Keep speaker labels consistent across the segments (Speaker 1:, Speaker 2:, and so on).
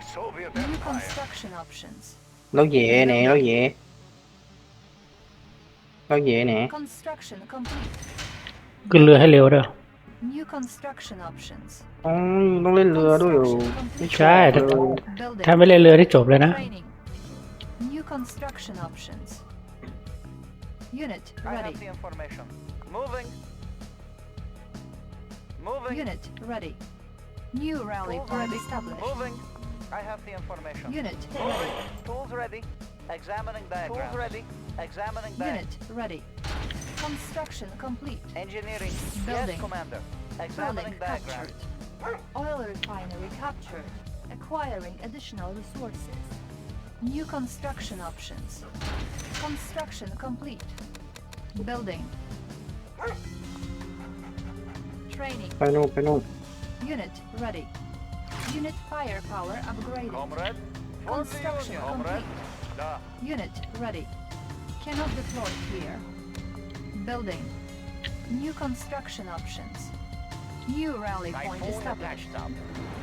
Speaker 1: New construction options. เราเหย่ไหนเราเหย่เราเหย่ไหน Construction complete.
Speaker 2: ขึ้นเรือให้เร็วเด้อ New
Speaker 1: construction options. อ๋อต้องเล่นเรือด้วยเหรอ
Speaker 2: ไม่ใช่ถ้า Building. ถ้าไม่เล่นเรือที่จบเลยนะ Training. New construction options. Unit I have the ready. information. Moving. Moving. Unit ready. New rally Moving. plan established. Moving. I have the information. Unit ready. Tools ready. Examining diagram. Tools ready. Examining diagram. Unit ready. Construction complete. Engineering. Building. Yes, Commander. Examining Building Captured. Oil refinery captured. Acquiring additional resources. New construction options. Construction complete. Building. Training. Panel, panel. Unit
Speaker 1: ready. Unit firepower upgraded. Comrade, Construction the complete. Da. Unit ready. Cannot deploy here. Building. New construction options. New rally point established.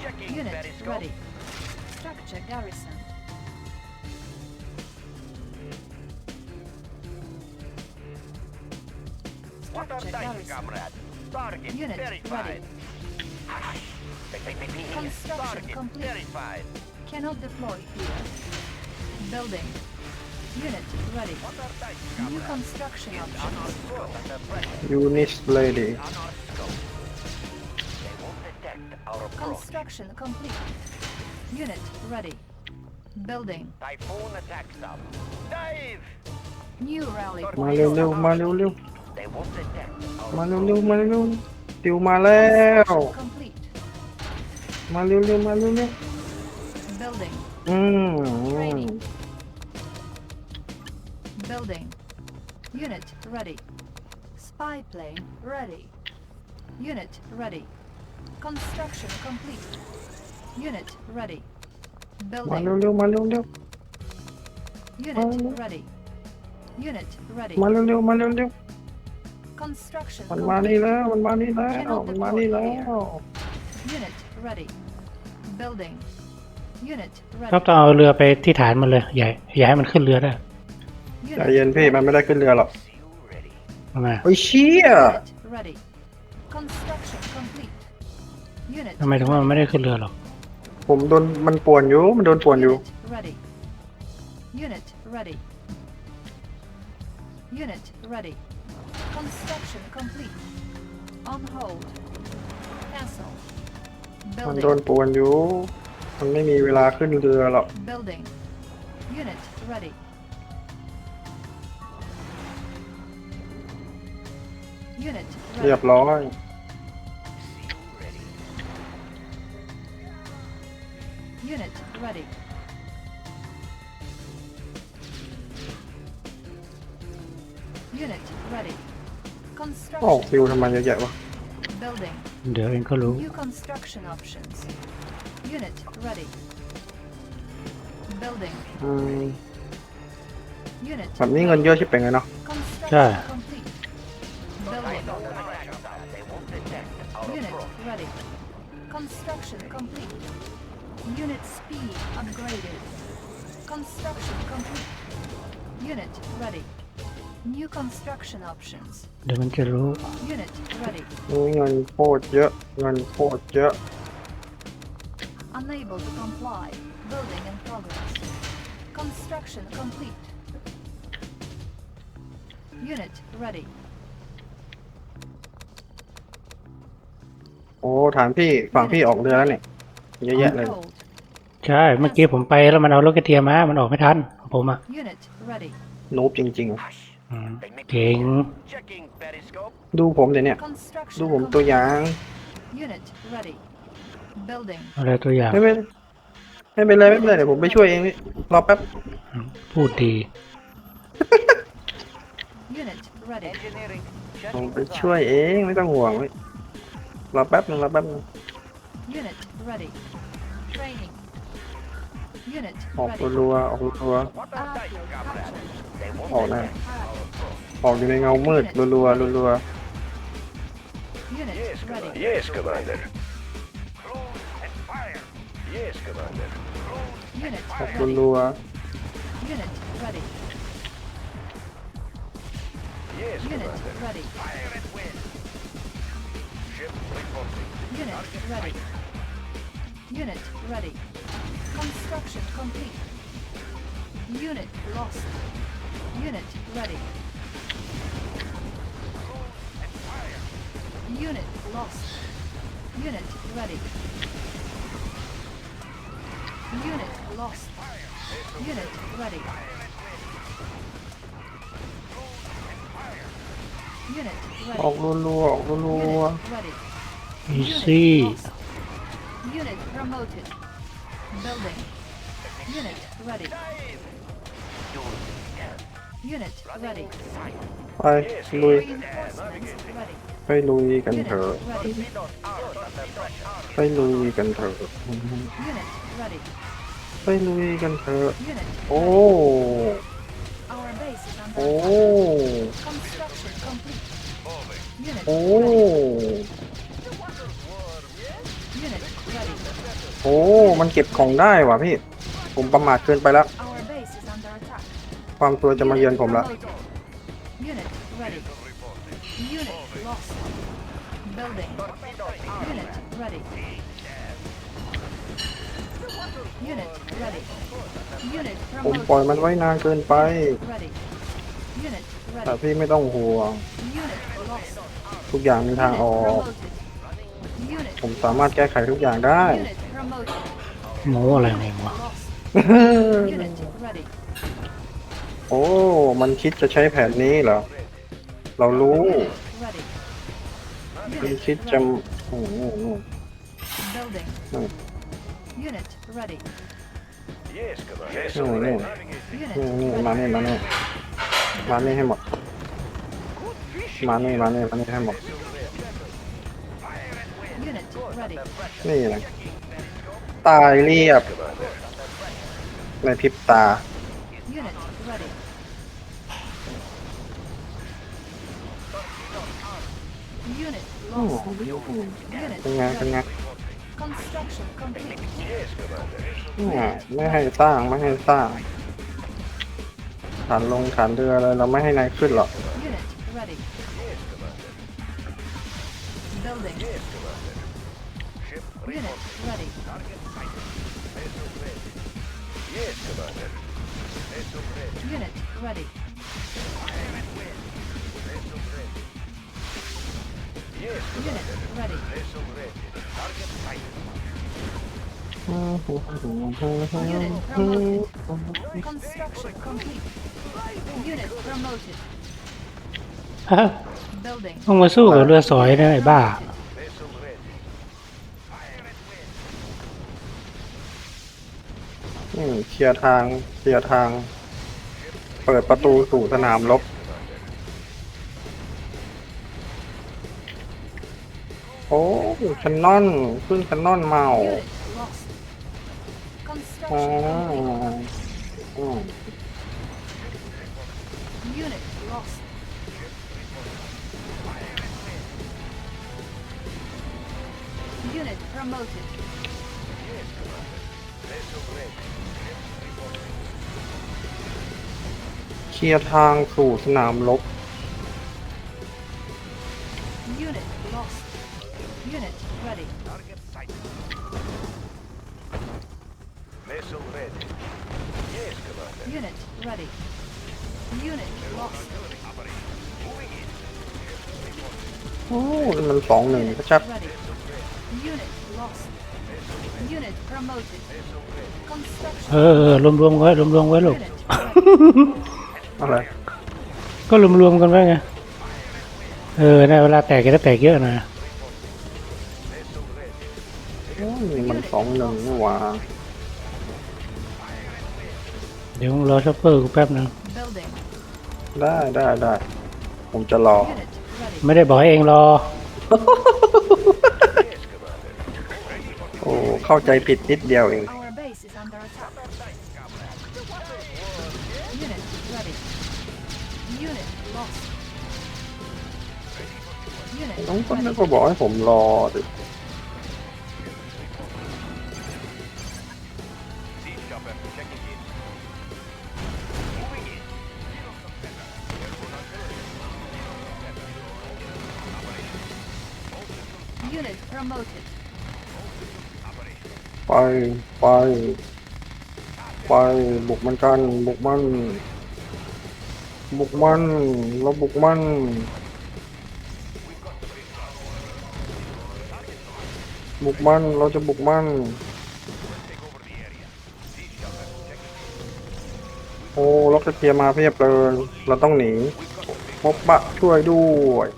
Speaker 1: Checking Unit periscope. ready. Structure garrison. Structure garrison. Comrade. Target Unit verified. ready. Construction complete. Verified. Cannot deploy here. Building. Unit ready. New construction options. Unit lady. Construction complete. Unit ready. Building. Typhoon attack sub. Dive! New rally. Mà liều liều, mà liều liều. Mà liều liều, mà liều liều. Tiêu มาเร็วๆมาเร็ว Building. ๆอืม mm, Training. Mm. Building. Unit ready. Spy plane ready. Unit ready. Construction complete. Unit ready. มา Building. เร็วๆมาเร็ว Unit ready. Unit ๆ ready. มาเร็วๆมาเร็ว Construction ๆมันมานี่ complete. แล้วมันมานี่แล้วมันมานี่แล้ว Unit r
Speaker 2: ครับต้องเอาเรือไปที่ฐานมันเลยใหญ่ใหญ่ให้มันขึ้นเรือได้
Speaker 1: ใจเย็นพี่มันไม่ได้ขึ้นเรือหรอกทำไมโอ้ยเชี่ย
Speaker 2: ทำไมถึงว่ามันไม่ได้ขึ้นเรือหรอก
Speaker 1: ผมโดนมันป่วนอยู่มันโดนป่วนอยู่มันโดนปวนอยู่ มันไม่มีเวลาขึ้นเรือหรอกเรียบร้อยออกคิวทำไมเยอะแยะวะ
Speaker 2: Building. They're in New construction options. Unit ready.
Speaker 1: Building. ready. Hmm. แบบนี้เงินเยอะชิบเป็นไงเนาะ
Speaker 2: ใช่ complete. Building. Unit ready. Construction complete. Unit speed upgraded. Construction complete. Unit ready. New construction options. เดี๋ยวมันจะรู้มีเ
Speaker 1: งินโคตรเยอะเงินโคตรเยอะ Unable to comply. Building in progress. Construction complete. Unit ready. โอ้ถามพี่ฝั่งพี่ออกเรือแล้วเนี่ยเยอะแยะเลย
Speaker 2: ใช่เมื่อกี้ผมไปแล้วมันเอารถกระเทียมมา มันออกไม่ทันผมอ่ะ
Speaker 1: โนูบจริงๆเก่งดูผมเดี๋ยวเนี้ยดูผมตัวอย่างอะไรตัวอย่างไม่เป็นไม่เป็นไรไม่เป็นไรเดี๋ยวผมไปช่วยเองนี่รอแป๊บพูดดีผมไปช่วยเองไม่ต้องห่วงว้รอแป๊บนึงรอแป๊บนึงออกตัวออกรัวออกหนาออกอยู่ในเงามืดรัวรัวๆ Yes commander Yes commander รัวออกรัวๆ Unit lost. Unit ready. Unit lost. Unit ready. Unit ready. Unit ready.
Speaker 2: Unit Unit promoted. Building. Unit
Speaker 1: ready. Unit ready. ready. ไปลุยกันเถอะไปลุยกันเถอะไปลุยกันเถอะโอ้โอ้โอ้โอ้มันเก็บของได้ว่ะพี่ ผมประมาทเกินไปแล้ว ความตัวจะมาเยือนผมละผมปล่อยมันไว้นานเกินไปแต่พี่ไม่ต้องห่วงทุกอย่างมีทางออก ผมสามารถแก้ไขทุกอย่างได้
Speaker 2: หมูอะไรเนี่ยวะ
Speaker 1: โอ้มันคิดจะใช้แผนนี้เหรอเรารู้มีคิดจำโอ้โหโอ้โหโอ้โหมาเนี่ยมาเนี่ยมาเนี่ยให้หมดมาเนี่ยมาเนี่ยมาเนี่ยให้หมดนี่นะตายเรียบในพิบตาป็นไงเป็นไงเนี่ยไม่ให้สร้างไม่ให้สร้างฐานลงฐานเรือเลยเราไม่ให้นายขึ้นหรอก
Speaker 2: Unit ready. Vessel ready. Target sight. โอ้โหโอ้โห Unit promoted. Construction complete. Unit promoted. ฮะ Building. ต้องมาสู้กับเรือสอยนะไอ้บ้า Vessel ready. Fire at will.
Speaker 1: อืมเคลียร์ทางเคลียร์ทาง เปิดประตูสู่สนามรบโอ้ชันนอนขึ้นชันนอนเมาอ๋ออ๋อเคลียร์ทางสู่สนามรบ Unit ready. Target sighted. Missile ready. Yes, Commander. Unit ready. Unit lost. Moving in. โอ้มันสองหนึ่งก็ชับ Ready. Unit lost.
Speaker 2: Unit promoted. Construction เออเออรวมๆไว้รวมๆไว้ลูก unit ready. อะไร ก็รวมๆกันไว้ไง เออนะเวลาแตกก็จะแตกเยอะหนะ
Speaker 1: โอ้ยมันสองหนึ่งนี่หว่า
Speaker 2: เดี๋ยวรอช็อปเปอร์กูแป๊บนึง
Speaker 1: ได้ได้ได้ผมจะรอ
Speaker 2: ไม่ได้บอกให้เองรอ
Speaker 1: โอ้ เข้าใจผิดนิดเดียวเองต้องตน้องนึกว่าบอกให้ผมรอดิ Unit promoted. ไปไปไปบุกมันกันบุกมันบุกมันเราบุกมันบุกมันเราจะบุกมันโอ้เราจะเลียมาเพียบเลยเราต้องหนีพบปะช่วยด้วย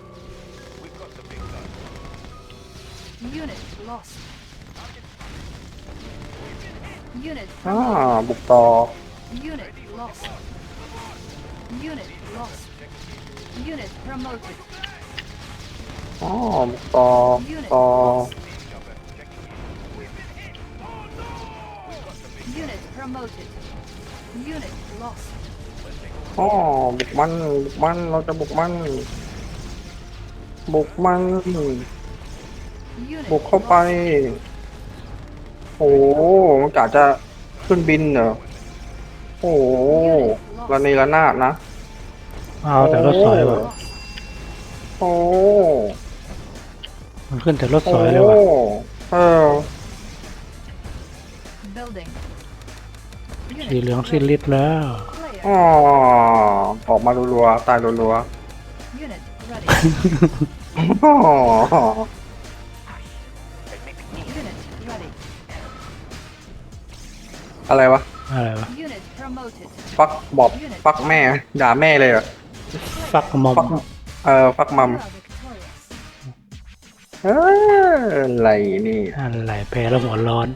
Speaker 1: อ่าบุกต่อบุกต่อต่อบุกมันบุกมันเราจะบุกมันบุกมันบุกเข้าไปโอ้ มันกะจะขึ้นบินเหรอ โอ้ระนนระนาดนะ
Speaker 2: เอาแต่รถสอยว่ะโอ้ มันขึ้นแต่รถสอยเลยว่ะเออสีเหลืองสิ้นฤทธิ์แล้ว
Speaker 1: อ๋อ ออกมารัวๆตายรัวๆอ๋ออะไรวะ อะไรวะ ฟักบอบฟัก แม่ด่าแม่เลยอหรฟักมอมเออฟักมัมออะไร นี่
Speaker 2: อะไร แพ้ แล้วหัวร้อน